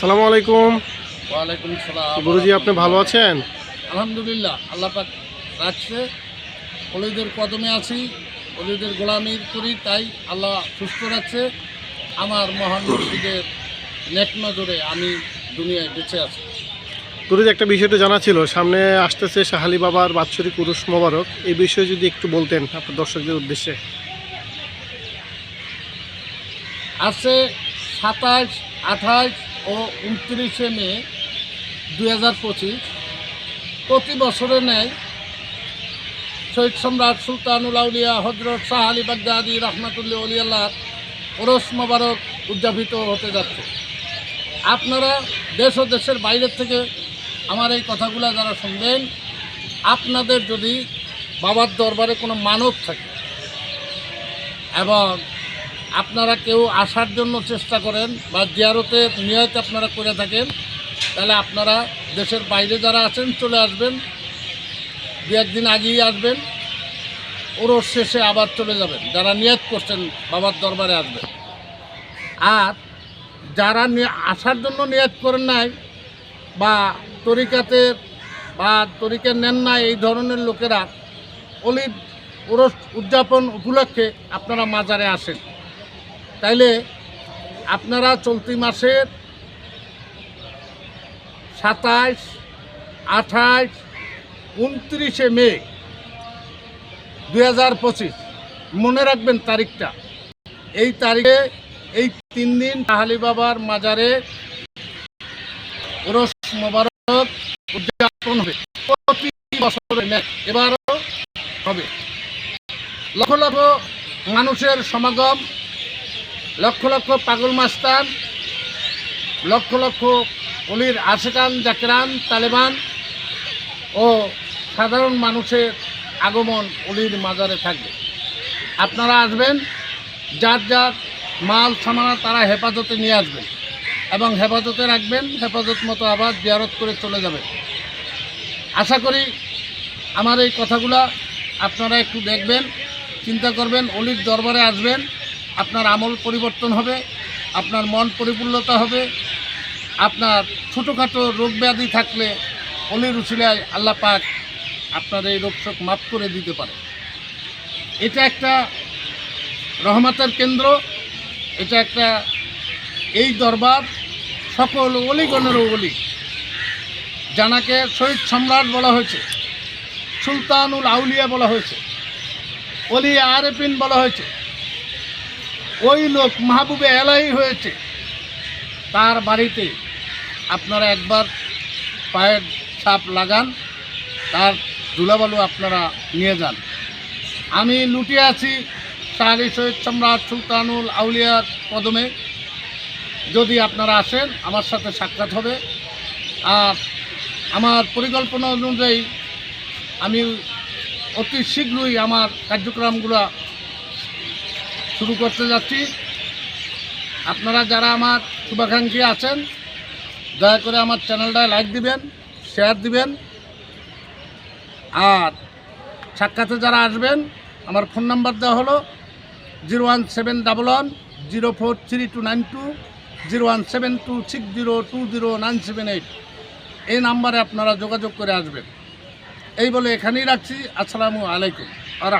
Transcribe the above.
সালামু আলাইকুম। ওয়ালাইকুম সালাম। গুরুজি আপনি ভালো আছেন? আলহামদুলিল্লাহ আল্লাহ পাক রাখছে। অলিদের কদমে আছি অলিদের গোলামির করি তাই আল্লাহ সুস্থ রাখছে। আমার মহান মুর্শিদের নেক নজরে আমি দুনিয়ায় বেঁচে আছি। গুরুজি একটা বিষয়টা জানা ছিল। সামনে আসতেছে শাহালি বাবার বাৎসরিক উরুস মোবারক। এই বিষয়ে যদি একটু বলতেন আপনার দর্শকদের উদ্দেশ্যে। আছে সাতাশ আঠাশ ও উনত্রিশে মে দু হাজার পঁচিশ। প্রতি বছরে নেয় শহীদ সম্রাট সুলতানুল আউলিয়া হজরত শাহ আলী বাগদাদি রহমতুল্লাহ আলিয়াল্লাহ ওরস মোবারক উদযাপিত হতে যাচ্ছে। আপনারা দেশ ও দেশের বাইরের থেকে আমার এই কথাগুলো যারা শুনবেন, আপনাদের যদি বাবার দরবারে কোনো মানত থাকে এবং আপনারা কেউ আসার জন্য চেষ্টা করেন বা জিয়ারতে নিয়ত আপনারা করে থাকেন, তাহলে আপনারা দেশের বাইরে যারা আছেন চলে আসবেন, দু একদিন আগেই আসবেন, ওরস শেষে আবার চলে যাবেন, যারা নিয়ত করছেন বাবার দরবারে আসবেন। আর যারা আসার জন্য নিয়ত করেন নাই বা তরিকাতে বা তরিকা নেন না এই ধরনের লোকেরা অলিদ ওরস উদযাপন উপলক্ষে আপনারা মাজারে আসেন। তাইলে আপনারা চলতি মাসের সাতাইশ, আঠাইশ, উনত্রিশে মে দুই হাজার পঁচিশ। মনে রাখবেন তারিখটা। এই তারিখে এই তিন দিন তাহালি বাবার মাজারে ওরস মোবারক উদযাপন হবে। প্রতি ন্যায় এবারও হবে। লক্ষ লক্ষ মানুষের সমাগম লক্ষ লক্ষ পাগল মাস্তান, লক্ষ লক্ষ অলির আশেকান জাকেরান, তালেবান ও সাধারণ মানুষের আগমন অলির মাজারে থাকবে। আপনারা আসবেন, যার যার মাল সামানা তারা হেফাজতে নিয়ে আসবেন এবং হেফাজতে রাখবেন, হেফাজত মতো আবার জিয়ারত করে চলে যাবেন। আশা করি আমার এই কথাগুলা আপনারা একটু দেখবেন, চিন্তা করবেন, অলির দরবারে আসবেন। আপনার আমল পরিবর্তন হবে, আপনার মন পরিপূর্ণতা হবে, আপনার ছোটোখাটো রোগ ব্যাধি থাকলে অলির উচিলায় আল্লাহ পাক আপনার এই রোগ শোক মাফ করে দিতে পারে। এটা একটা রহমতের কেন্দ্র, এটা একটা এই দরবার সকল অলিগণেরও অলি, জানাকে শহীদ সম্রাট বলা হয়েছে, সুলতানুল আউলিয়া বলা হয়েছে, অলি আরেফিন বলা হয়েছে। ওই লোক মাহবুবে এলাই হয়েছে। তার বাড়িতে আপনারা একবার পায়ের ছাপ লাগান, তার ধুলাবালু আপনারা নিয়ে যান। আমি লুটিয়ে আছি শাহরি শহীদ সম্রাট সুলতানুল আউলিয়ার কদমে। যদি আপনারা আসেন, আমার সাথে সাক্ষাৎ হবে। আর আমার পরিকল্পনা অনুযায়ী আমি অতি শীঘ্রই আমার কার্যক্রমগুলো শুরু করতে যাচ্ছি। আপনারা যারা আমার শুভাকাঙ্ক্ষী আছেন, দয়া করে আমার চ্যানেলটায় লাইক দিবেন, শেয়ার দিবেন। আর সাক্ষাতে যারা আসবেন, আমার ফোন নাম্বার দেওয়া হলো zero one seven double one, zero four three two nine two, zero one seven two six zero two zero nine seven eight. এই নাম্বারে আপনারা যোগাযোগ করে আসবেন। এই বলে এখানেই রাখছি। আসসালামু আলাইকুম। আর